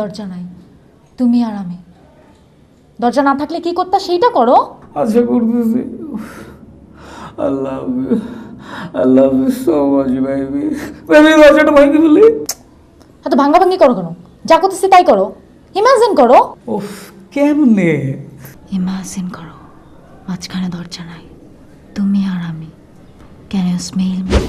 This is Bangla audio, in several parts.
দরজা নাই। তুমি আর আমি। দরজা না থাকলে কি করতা? সেইটা করো। আশা করতেছি। Love you so much baby baby দরজাটা ভাঙি ফেলি। এত ভাঙ্গা ভাঙ্গি করো কেন? যা করতেছি তাই করো। ইমাজিন করো। উফ কেমনে? ইমাজিন করো। মাঝখানে দরজা নাই। তুমি আর আমি। Can you smell me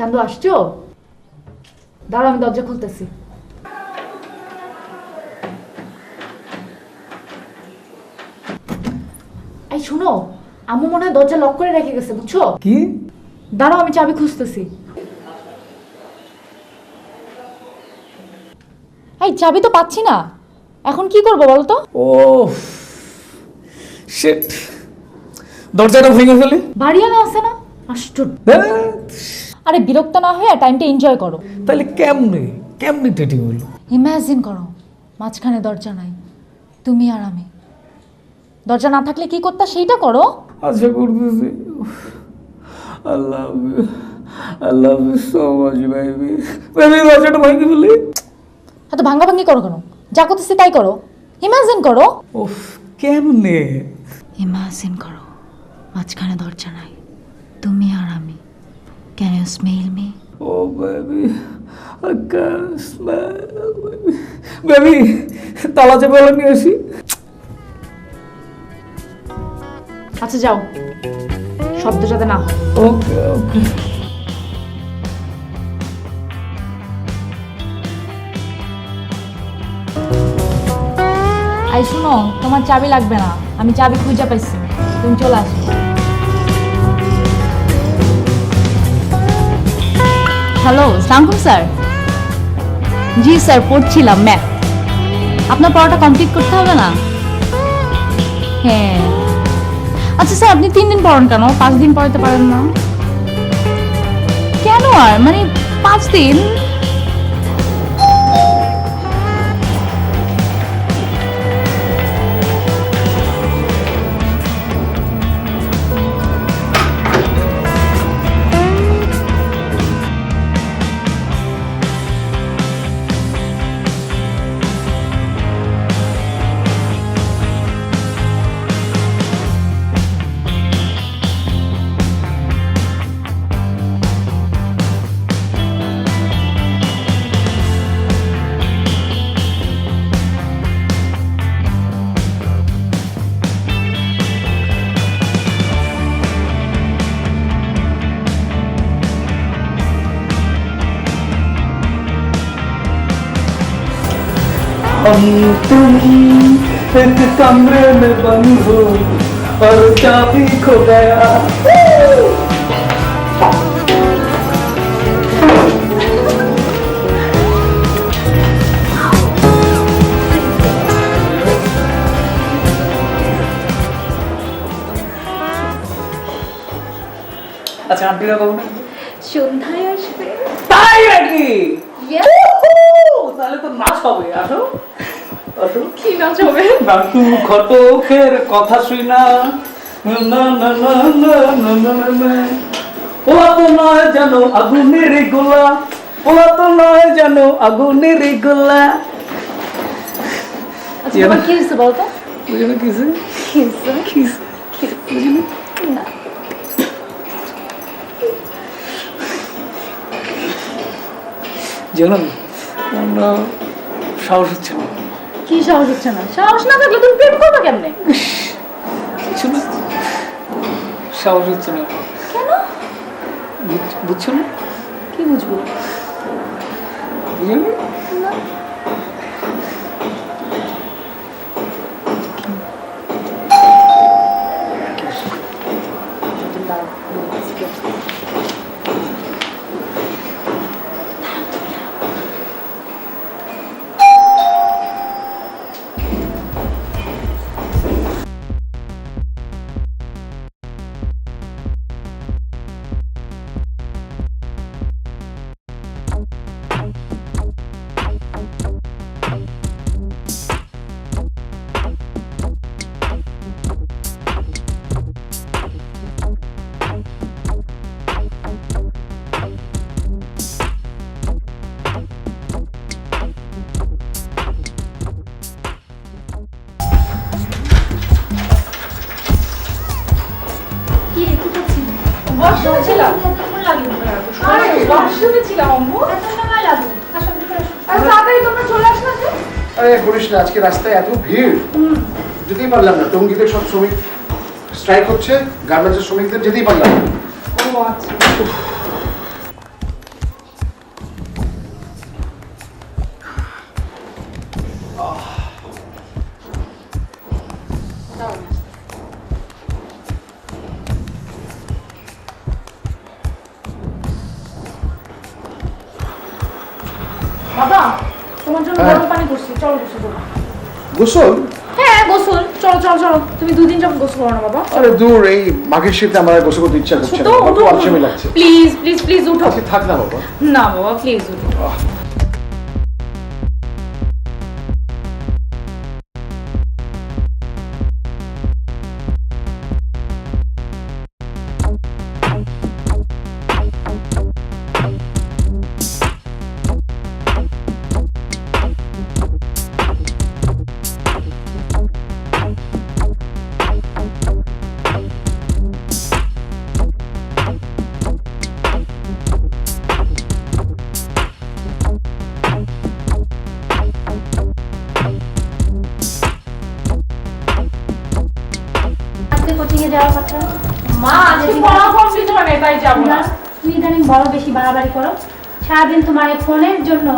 Chandu আসছো? দাঁড়া আমি দরজা খুলতেছি। এই শোনো আম্মু মনে হয় দরজা লক করে রেখে গেছে বুঝছ? কি? দাঁড়াও আমি চাবি খুঁজতেছি। এই চাবি তো পাচ্ছি না। এখন কি করব বলো তো? ও শিট দরজাটা ভেঙে ফেলি। বাড়িওয়ালা আছে না? আশ্চর্য। আরে বিরক্ত না হয়ে টাইমটা এনজয় করো। তাহলে কেমনে? কেমনে টেটি হইল ইমাজিন করো মাঝখানে দরজা নাই তুমি আর আমি। দরজা না থাকলে কি করতা? সেইটা করো। আশা করতেছি I love you I love you so much baby baby দরজাটা ভাঙি ফেলি। এত ভাঙ্গা ভাঙ্গি করো কেন? যা করতেছি তাই করো। ইমাজিন করো। ওফ কেমনে? ইমাজিন করো মাঝখানে দরজা নাই তুমি আর আমি। Can you smell me oh baby I can smell baby তালা চেপে নিয়ে আসি। আচ্ছা যাও। শব্দ যাতে না হয়। ওকে ওকে আই শুনো তোমার চাবি লাগবে না। আমি চাবি খুঁজে পাইছি। তুমি চলে আসো। হ্যালো সালামকুম স্যার জি স্যার পড়ছিলাম ম্যাথ আপনার পড়াটা কমপ্লিট করতে হবে না? হ্যাঁ। আচ্ছা স্যার আপনি তিন দিন পড়ান কেন? পাঁচ দিন পড়াতে পারেন না? কেন আর? মানে পাঁচ দিন? हम तुम एक कमरे में बंद हो और चाबी खो गया আচ্ছা আন্টিরা কখন সন্ধ্যায় আসবে তাই নাকি Yes. উহু, তাহলে তো নাচ হবে আসো আসো কি নাচ হবে? নাটু ঘটকের কথা শুই না। না না না না না না না না না। ওলা তো নয় আগুনের গোলা। ওলা তো নয় আগুনের গোলা। আচ্ছা কি হয়েছে বলতো বুঝে না কিসে কিসে না? জানেন আমরা সাহস হচ্ছে না। কি সাহস হচ্ছে না? সাহস না থাকলে তুমি প্রেম করবে কেমনে? কিছু না। সাহস হচ্ছে না। কেন? বুঝ- বুঝছ না? কি বুঝব? আরে বলিস না, আজকে রাস্তায় এত ভিড়। যেতেই পারলাম না। টঙ্গিতে সব শ্রমিক স্ট্রাইক হচ্ছে, গার্মেন্টসের শ্রমিকদের যেতেই পারলাম না। ও আচ্ছা। বাবা তোমার জন্য হ্যাঁ। গরম পানি করছি চলো গোসল করো গোসল? হ্যাঁ গোসল। চলো চলো চলো। তুমি দুদিন যখন গোসল করো না বাবা। আরে দূর এই মাঘের শীতে আমার গোসল করতে ইচ্ছা করছে না। খুব আলসেমি লাগছে। প্লিজ প্লিজ প্লিজ উঠো। আজকে থাক না বাবা। না বাবা প্লিজ উঠো। আজকে পড়া কমপ্লিট হয় তাই যাব না। তুমি ইদানিং বড় বেশি বাড়াবাড়ি করো। সারাদিন তোমার এই ফোনের জন্য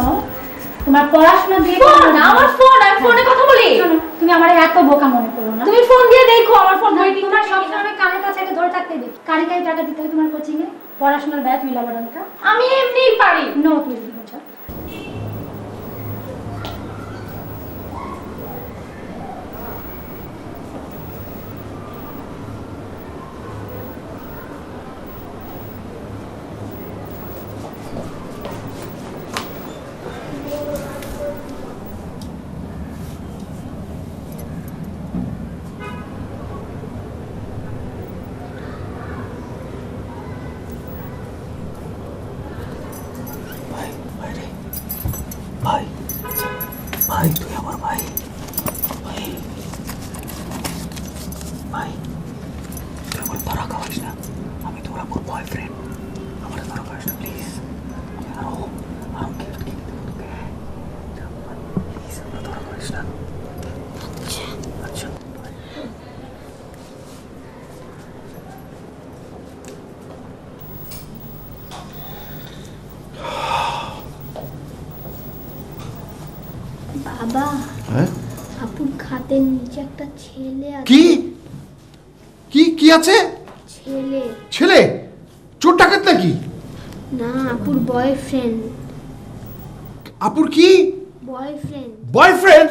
তোমার পড়াশোনা দিয়ে ফোন? আমার ফোন? আমি ফোনে কথা বলি? তুমি আমার এত বোকা মনে করো না। তুমি ফোন দিয়ে দেখো আমার ফোন না, কাছে এটা ধরে থাকতে দিই। টাকা দিতে হয় তোমার কোচিং এ। পড়াশোনার ব্যয় তুমি লাভাডানটা আমি এমনিই পারি। নো তুমি ভাই ভাই তুই আমার ভাই ভাই ভাই তুই আমার ধরা খাওয়াইস না আমি তোর আমার বয়ফ্রেন্ড আমার ধরা খাওয়াইস না প্লিজ আমি আরও আরও গিফট কিনে দেবো তোকে প্লিজ আমার ধরা খাওয়াইস না আচ্ছা বাবা হ্যাঁ আপুর খাতের নিচে একটা ছেলে আছে। কি? কি কি আছে? ছেলে। ছেলে? চোর ডাকাত নাকি? না আপুর বয়ফ্রেন্ড আপুর কি? Boyfriend boyfriend